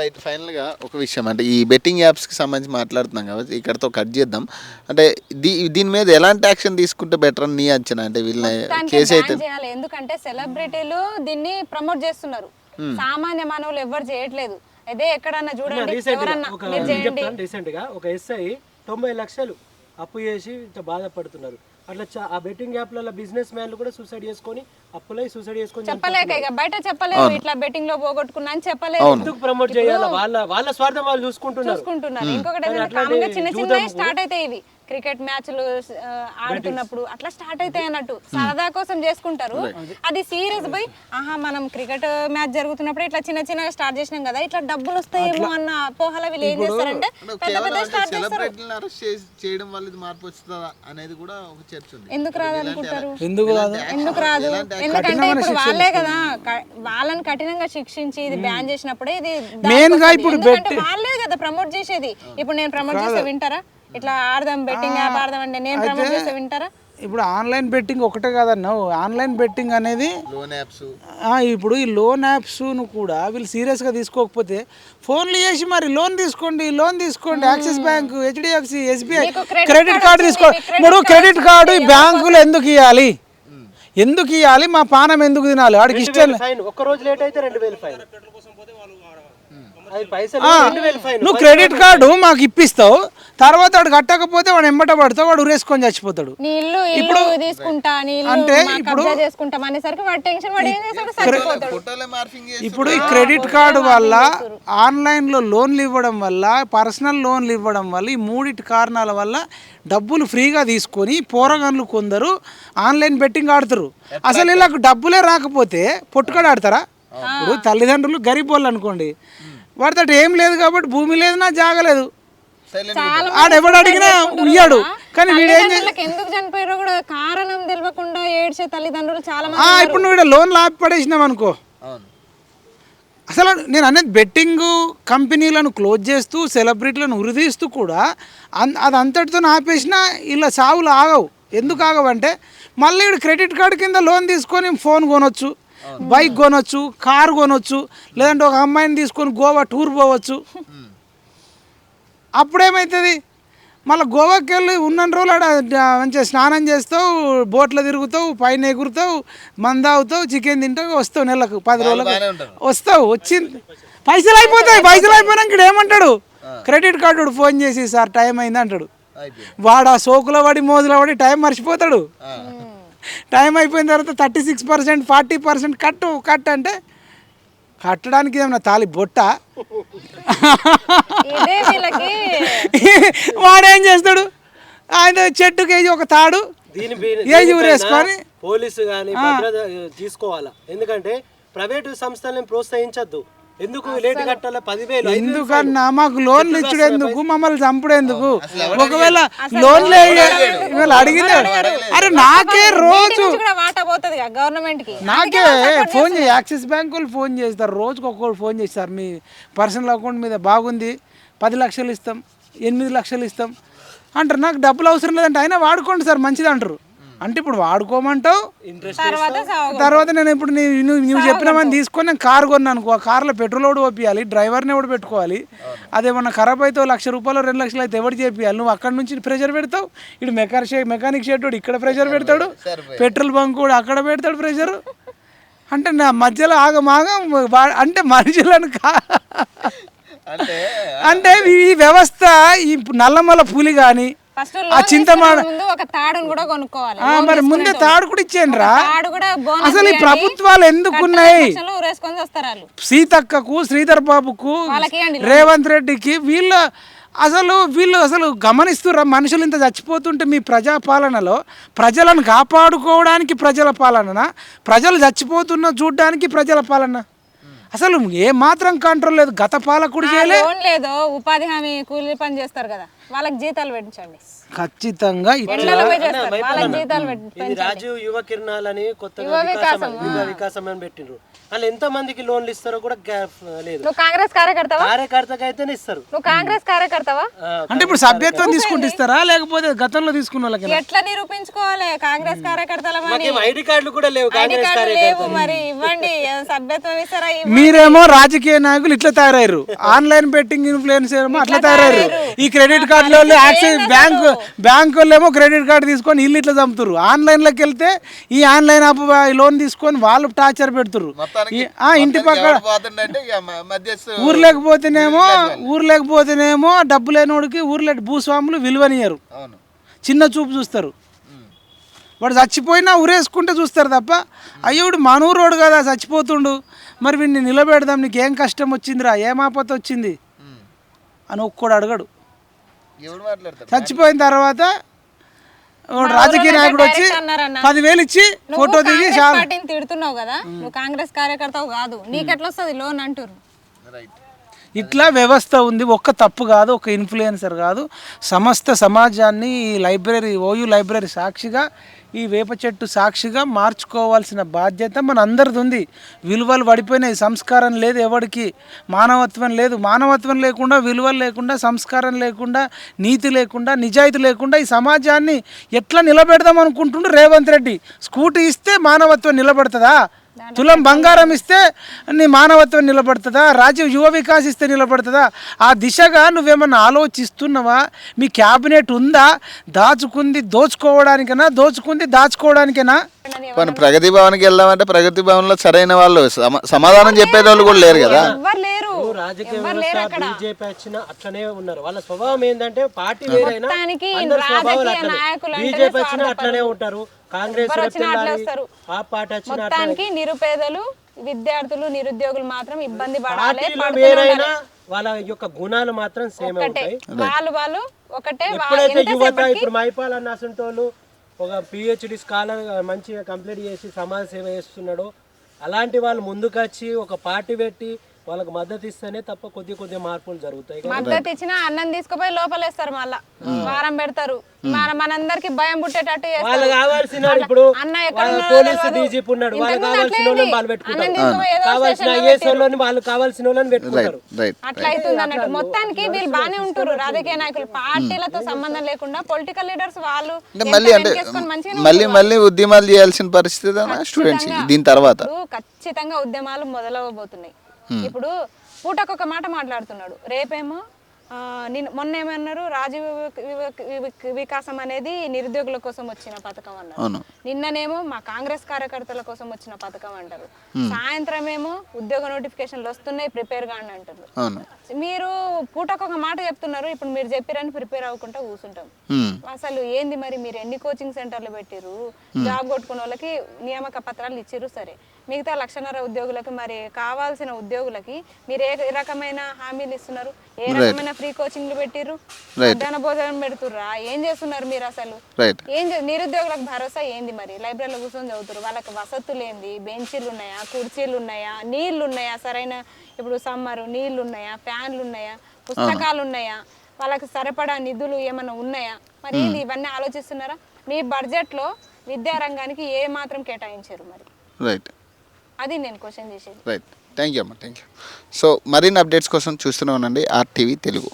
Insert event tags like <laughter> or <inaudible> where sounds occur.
Right ఫైనల్గా ఒక విషయం అంటే ఈ బెట్టింగ్ యాప్స్కి సంబంధించి మాట్లాడుతున్నాం కాబట్టి ఇక్కడతో కట్ చేద్దాం. అంటే దీ దీని మీద ఎలాంటి యాక్షన్ తీసుకుంటే బెటర్ అని నీ అంచనా? అంటే వీళ్ళని కేసు అయితే ఎందుకంటే సెలబ్రిటీలు దీన్ని ప్రమోట్ చేస్తున్నారు. సామాన్య మానవులు ఎవరు చేయట్లేదు. అదే ఎక్కడన్నా చూడండి రీసెంట్గా ఒక ఎస్ఐ తొంభై లక్షలు అప్పు చేసి ఇంత బాధపడుతున్నారు. అట్లా చా- ఆ బెట్టింగ్ యాప్లలో బిజినెస్ మ్యాన్లు కూడా సూసైడ్ చేసుకొని అప్పులై సూసైడ్ చేసుకొని చెప్పలేక ఇక బయట చెప్పలేదు ఇట్లా బెట్టింగ్లో పోగొట్టుకున్నా అని చెప్పలేదు ఎందుకు ప్రమోట్ చేయాలి? వాళ్ళ వాళ్ళ స్వార్థం వాళ్ళు చూసుకుంటున్నారు. చూసుకుంటున్నారు. ఇంకొకటి చిన్న చిన్న స్టార్ట్ అవుతాయి ఇవి. క్రికెట్ మ్యాచ్లు ఆడుతున్నప్పుడు అట్లా స్టార్ట్ అవుతాయి అన్నట్టు. సరదా కోసం చేసుకుంటారు. అది సీరియస్ పోయి ఆహా మనం క్రికెట్ మ్యాచ్ జరుగుతున్నప్పుడు ఇట్లా చిన్న చిన్నగా స్టార్ట్ చేసినాం కదా ఇట్లా డబ్బులు వస్తాయేమో అన్న పోహల వీళ్ళు ఏం చేస్తారంటే పెద్ద పెద్ద స్టార్ట్ చేస్తారు. చేయడం వల్ల ఇది మార్పు వస్తుందా అనేది కూడా ఒక చర్చ ఉంది. ఎందుకు రాదనుకుంటారు ఎందుకు కాదు ఎందుకు రాదు? ఎందుకంటే ఇప్పుడు వాళ్ళే కదా వాళ్ళని కఠినంగా శిక్షించి ఇది బ్యాన్ చేసినప్పుడే ఇది గా. ఇప్పుడు వాళ్ళే కదా ప్రమోట్ చేసేది. ఇప్పుడు నేను ప్రమోట్ చేస్తే వింటారా? ఇట్లా ఆడదాం బెట్టింగ్ యాప్ ఆడదాం అంటే నేను ప్రమోట్ చేస్తే వింటారా? ఇప్పుడు ఆన్లైన్ బెట్టింగ్ ఒకటే కాదన్నా ఆన్లైన్ బెట్టింగ్ అనేది లోన్ యాప్స్ ఆ, ఇప్పుడు ఈ లోన్ యాప్స్ను కూడా వీళ్ళు సీరియస్గా తీసుకోకపోతే ఫోన్లు చేసి మరి లోన్ తీసుకోండి లోన్ తీసుకోండి. Axis bank HDFC SBI credit card వచ్చింది, తీసుకో మీకు credit ఇప్పుడు క్రెడిట్ కార్డు ఈ బ్యాంకులు ఎందుకు ఇవ్వాలి? ఎందుకు ఇవ్వాలి? మా పానం ఎందుకు తినాలి? వాడికి ఇష్టం ఒక్క రోజు లేట్ అయితే రెండు వేలు ఫైన్. నువ్వు క్రెడిట్ కార్డు మాకు ఇప్పిస్తావు తర్వాత వాడు కట్టకపోతే వాడు ఎంబట పడతావు వాడు ఉరేసుకొని చచ్చిపోతాడు. నీ ఇల్లు ఇల్లు తీసుకుంటా నీ ఇల్లు అంటే ఇప్పుడు- ఇప్పుడు ఈ క్రెడిట్ కార్డు వల్ల ఆన్లైన్లో లోన్లు ఇవ్వడం వల్ల పర్సనల్ లోన్లు ఇవ్వడం వల్ల ఈ మూడిటి కారణాల వల్ల డబ్బులు ఫ్రీగా తీసుకొని పోరగన్లు కొందరు ఆన్లైన్ బెట్టింగ్ ఆడుతారు అసలు వీళ్ళకు డబ్బులే రాకపోతే పొట్టుకడ ఆడతారా ఇప్పుడు తల్లిదండ్రులు గరీబ్ వాళ్ళు అనుకోండి. వాడితో ఏం లేదు కాబట్టి భూమి లేదు నా జాగలేదు సైలెంట్ చాలా ఆడు ఎవడు అడిగినా ఉయ్యాడు. కానీ వీడు ఎందుకు చనిపోయారో కూడా కారణం తెలియకుండా ఏడ్చే తల్లిదండ్రులు చాలా మంది ఆ, ఇప్పుడు నువ్వు ఇక్కడ లోన్ లాపి పడేసినావు అనుకో. అవును. అసలు నేను అనేది బెట్టింగ్ కంపెనీలను క్లోజ్ చేస్తూ సెలబ్రిటీలను ఉరిదీస్తూ కూడా అది అంతటితో ఆపేసినా ఇలా సావులు ఆగవు. ఎందుకు ఆగవంటే మళ్ళీ ఇక్కడ క్రెడిట్ కార్డు కింద లోన్ తీసుకొని ఫోన్ కొనొచ్చు. బైక్ కొనొచ్చు కారు కొనొచ్చు లేదంటే ఒక అమ్మాయిని తీసుకొని గోవా టూర్ పోవచ్చు. అప్పుడేమవుతుంది మళ్ళీ గోవాకి వెళ్ళి ఉన్న రోజులు ఆడ మంచిగా స్నానం చేస్తావు బోట్లో తిరుగుతావు పైన ఎగురుతావు మంద అవుతావు చికెన్ తింటావు వస్తావు నెలకు పది రోజులకు. వస్తావు వచ్చింది. పైసలు అయిపోతాయి పైసలు అయిపోయినాక ఇక్కడ ఏమంటాడు? క్రెడిట్ కార్డు ఫోన్ చేసి సార్ టైం అయింది అంటాడు. వాడు ఆ సోకుల పడి మోజుల పడి టైం మర్చిపోతాడు. టైం అయిపోయిన తర్వాత thirty six percent forty percent కట్టు కట్ అంటే కట్టడానికి ఏమన్నా తాలి బొట్ట? వాడేం చేస్తాడు? ఆయన చెట్టుకి వేసి ఒక తాడు ఏజ్ ఊరేసుకొని పోలీసు కానీ తీసుకోవాలా? ఎందుకంటే ప్రైవేటు సంస్థలను ప్రోత్సహించద్దు. ఎందుకు లేట్ కట్టాలా? పదివేలు ఎందుకన్నా? మాకు లోన్లు ఇచ్చుడు ఎందుకు? మమ్మల్ని చంపుడు ఎందుకు ఒకవేళ లోన్లు ఇవాళ అడిగింది అరే నాకే రోజు గవర్నమెంట్కి నాకే ఫోన్ చేయి. యాక్సిస్ బ్యాంక్ వాళ్ళు ఫోన్ చేస్తారు. రోజుకి ఒక్కొక్కరు ఫోన్ చేస్తారు. మీ పర్సనల్ అకౌంట్ మీద బాగుంది. పది లక్షలు ఇస్తాం. ఎనిమిది లక్షలు ఇస్తాం. అంటారు. నాకు డబ్బులు అవసరం లేదంటే అయినా వాడుకోండి సార్. మంచిది అంటారు. అంటే ఇప్పుడు వాడుకోమంటావు? ఇంట్రెస్ట్ తర్వాత నేను ఇప్పుడు నువ్వు నువ్వు చెప్పినామని తీసుకొని నేను కారు కొన్నాను అనుకో ఆ కార్లో పెట్రోల్ కూడా పోపియాలి డ్రైవర్ని ఎవడు పెట్టుకోవాలి. అదేమన్నా ఖరాబ్ అయితే లక్ష రూపాయలు రెండు లక్షలు అయితే ఎవడు చేపియాలి? నువ్వు అక్కడ నుంచి ప్రెషర్ పెడతావు? ఇటు మెకానిక్ షే మెకానిక్ షెడ్ వాడు ఇక్కడ ప్రెషర్ పెడతాడు. పెట్రోల్ బంక్ కూడా అక్కడ పెడతాడు ప్రెషర్. అంటే నా మధ్యలో ఆగమాగం అంటే మనుషులను కా అంటే అంటే ఈ వ్యవస్థ ఈ నల్లమల పులి కానీ ఆ చింతమాడ ముందు ఒక తాడును కూడా కొనుక్కోవాలి. ఆ, మరి ముందే తాడు కూడా ఇచ్చేయండి రా తాడు కూడా బోనస్ అసలు ఈ. ప్రభుత్వాలు ఎందుకున్నాయి సీతక్కకు శ్రీధర్ బాబుకు రేవంత్ రెడ్డికి వీళ్ళ అసలు వీళ్ళు అసలు గమనిస్తురా మనుషులు ఇంత చచ్చిపోతుంటే మీ ప్రజాపాలనలో ప్రజలను కాపాడుకోవడానికి ప్రజల పాలన ప్రజలు చచ్చిపోతున్న చూడడానికి ప్రజల పాలన? అసలు ఏ మాత్రం కంట్రోల్ లేదు. గత పాలకుడు చేయలే. లోన్ లేదో. ఉపాధి హామీ కూలీ పని చేస్తారు కదా. వాళ్ళకి జీతాలు పెంచండి. ఖచ్చితంగా ఇట్లా జీతాలు ఇది రాజు యువ కిరణాలని కొత్తగా వికాసం యువ వికాసం అని పెట్టిండ్రు. వాళ్ళు ఎంత మందికి లోన్లు ఇస్తారో కూడా గ్యాప్ లేదు. నువ్వు కాంగ్రెస్ కార్యకర్తవా? కార్యకర్తకి అయితేనే ఇస్తారు. నువ్వు కాంగ్రెస్ కార్యకర్తవా? అంటే ఇప్పుడు సభ్యత్వం తీసుకుంటే ఇస్తారా? లేకపోతే గతంలో తీసుకున్న వాళ్ళకి ఎట్లా నిరూపించుకోవాలి? కాంగ్రెస్ కార్యకర్తల మాకేం ఐడి కార్డులు కూడా లేవు కాంగ్రెస్ లేవు మరి ఇవ్వండి. సభ్యత్వం ఇస్తారా. మీరేమో రాజకీయ నాయకులు ఇట్లా తయారయ్యారు. <laughs> ఆన్లైన్ బెట్టింగ్ ఇన్ఫ్లుయెన్స్ ఏమో అట్లా తయారయ్యారు. ఈ క్రెడిట్ కార్డుల వాళ్ళు యాక్సిస్ బ్యాంక్ బ్యాంక్ వాళ్ళు ఏమో క్రెడిట్ కార్డు తీసుకొని ఇల్లు ఇట్లా చంపుతారు ఆన్లైన్లోకి వెళ్తే ఈ ఆన్లైన్ యాప్ లోన్ తీసుకొని వాళ్ళు టార్చర్ పెడుతురు ఇంటి పక్కన ఎవడు పోతుండంటే ఇక మ- మధ్యస్థు ఊరు లేకపోతేనేమో ఊరు లేకపోతేనేమో డబ్బు లేనోడికి ఊర్లో భూస్వాములు విలువనియరు అవును. చిన్న చూపు చూస్తారు. వాడు చచ్చిపోయినా ఉరేసుకుంటే చూస్తారు తప్ప అయ్యోడు మనూరోడు కదా చచ్చిపోతుండు. మరి వీడిని నిలబెడదాం నీకు ఏం కష్టం వచ్చిందిరా ఏం ఆపత వచ్చింది అని ఒక్కడు అడగడు. చచ్చిపోయిన తర్వాత రాజకీయ నాయకుడు వచ్చి. పదివేలు ఇచ్చి ఫోటో దిగి పార్టీని తిడుతున్నావు కదా? నువ్వు కాంగ్రెస్ కార్యకర్తవు కాదు. నీకెట్లా వస్తుంది లోన్ అంటారు రైట్. ఇట్లా వ్యవస్థ ఉంది. ఒక్క తప్పు కాదు ఒక ఇన్ఫ్లుయెన్సర్ కాదు. సమస్త సమాజాన్ని ఈ లైబ్రరీ ఓయూ లైబ్రరీ సాక్షిగా ఈ వేప చెట్టు సాక్షిగా మార్చుకోవాల్సిన బాధ్యత మన అందరిది ఉంది. విలువలు పడిపోయినాయి. సంస్కారం లేదు ఎవడికి. మానవత్వం లేదు. మానవత్వం లేకుండా విలువలు లేకుండా సంస్కారం లేకుండా నీతి లేకుండా నిజాయితీ లేకుండా ఈ సమాజాన్ని ఎట్లా నిలబెడదాం అనుకుంటుండు రేవంత్ రెడ్డి? స్కూటీ ఇస్తే మానవత్వం నిలబడుతుందా? తులం బంగారం ఇస్తే నీ మానవత్వం నిలబడుతుందా? రాజీవ్ యువ వికాస్ ఇస్తే నిలబడుతుందా? ఆ దిశగా నువ్వేమన్నా ఆలోచిస్తున్నావా? మీ క్యాబినెట్ ఉందా? దాచుకుంది దోచుకోవడానికైనా దోచుకుంది దాచుకోవడానికైనా? మన ప్రగతి భవన్కి వెళ్దామంటే ప్రగతి భవన్లో సరైన వాళ్ళు సమ- సమాధానం చెప్పేటోళ్ళు కూడా లేరు కదా. రాజకీయ వ్యవస్థ బీజేపీ వచ్చిన అట్లనే ఉన్నారు. వాళ్ళ స్వభావం ఏంటంటే పార్టీ వేరైనా బీజేపీ వచ్చినా. అట్లనే ఉంటారు. కాంగ్రెస్. ఆ పార్టీ వచ్చిన నిరుపేదలు విద్యార్థులు నిరుద్యోగులు మాత్రం ఇబ్బంది పడాలి వేరైనా. వాళ్ళ యొక్క గుణాలు మాత్రం సేమే ఉంటాయి. వాళ్ళు వాళ్ళు ఒకటే ఎప్పుడైతే యువత ఇప్పుడు మైపాల్ అన్న అసంటోళ్ళు ఒక పిహెచ్డి స్కాలర్ మంచిగా కంప్లీట్ చేసి సమాజ సేవ చేస్తున్నాడు. అలాంటి వాళ్ళు ముందుకొచ్చి ఒక పార్టీ పెట్టి వాళ్ళకి మద్దతు ఇస్తేనే తప్ప కొద్ది కొద్ది మార్పులు జరుగుతాయి. మద్దతు ఇచ్చిన అన్నం తీసుకుపోయి లోపలేస్తారు మళ్ళా. వారం పెడతారు. మన మనందరికి భయం పుట్టేటట్టు చేస్తారు. వాళ్ళు కావాల్సిన ఇప్పుడు పోలీసు. డీజీపీ ఉన్నాడు. వాళ్ళు కావాల్సిన వాళ్ళని. వాళ్ళు పెట్టుకుంటారు. కావాల్సిన ఐఏఎస్. వాళ్ళని వాళ్ళు కావాల్సిన వాళ్ళని పెట్టుకుంటారు. రైట్ అట్లా అవుతుంది అన్నట్టు మొత్తానికి వీళ్ళు బానే ఉంటారు రాజకీయ నాయకులు. పార్టీలతో సంబంధం లేకుండా పొలిటికల్ లీడర్స్ వాళ్ళు మళ్ళీ అంటే మళ్ళీ మళ్ళీ ఉద్యమాలు చేయాల్సిన పరిస్థితి స్టూడెంట్స్ దీని తర్వాత? ఖచ్చితంగా ఉద్యమాలు మొదలవబోతున్నాయి ఇప్పుడు పూటకొక మాట మాట్లాడుతున్నాడు. రేపేమో ఆ, నిన్న మొన్న ఏమన్నారు రాజీవ్ వికాసం అనేది నిరుద్యోగుల కోసం వచ్చిన పథకం అన్నారు. నిన్ననేమో మా కాంగ్రెస్ కార్యకర్తల కోసం వచ్చిన పథకం అంటారు. సాయంత్రం ఏమో ఉద్యోగ నోటిఫికేషన్లు వస్తున్నాయి ప్రిపేర్ కాండి అంటారు మీరు పూటకొక మాట చెప్తున్నారు ఇప్పుడు మీరు చెప్పిరని ప్రిపేర్ అవ్వకుండా కూర్చుంటాం. అసలు ఏంది మరి మీరు ఎన్ని కోచింగ్ సెంటర్లు పెట్టిర్రు? జాబ్ కొట్టుకున్న వాళ్ళకి నియామక పత్రాలు ఇచ్చిర్రు సరే. మిగతా లక్షన్నర ఉద్యోగులకు మరి కావాల్సిన ఉద్యోగులకి మీరు ఏ రకమైన హామీలు ఇస్తున్నారు? ఏ రకమైన ఫ్రీ కోచింగ్లు పెట్టిర్రు? మధ్యాహ్న భోజనం పెడుతుర్రా? ఏం చేస్తున్నారు మీరు అసలు? ఏం నిరుద్యోగులకు భరోసా ఏంది మరి? లైబ్రరీలో కూర్చొని చదువుతారు వాళ్ళకి వసతులు ఏంది? బెంచీలు ఉన్నాయా? కుర్చీలు ఉన్నాయా? నీళ్ళు ఉన్నాయా? సరైన ఇప్పుడు సమ్మరు నీళ్ళు ఉన్నాయా? ఫ్యాన్లు ఉన్నాయా? పుస్తకాలు ఉన్నాయా? వాళ్ళకి సరిపడా నిధులు ఏమైనా ఉన్నాయా? మరి ఏంది ఇవన్నీ ఆలోచిస్తున్నారా? మీ బడ్జెట్లో విద్యారంగానికి ఏ మాత్రం కేటాయించారు మరి? రైట్ అది నేను క్వశ్చన్ చేసేది. రైట్ థ్యాంక్ యూ అమ్మ. థ్యాంక్ యూ సో మరిన్ని అప్డేట్స్ కోసం చూస్తూనే ఉండండి. ఆర్టీవీ తెలుగు.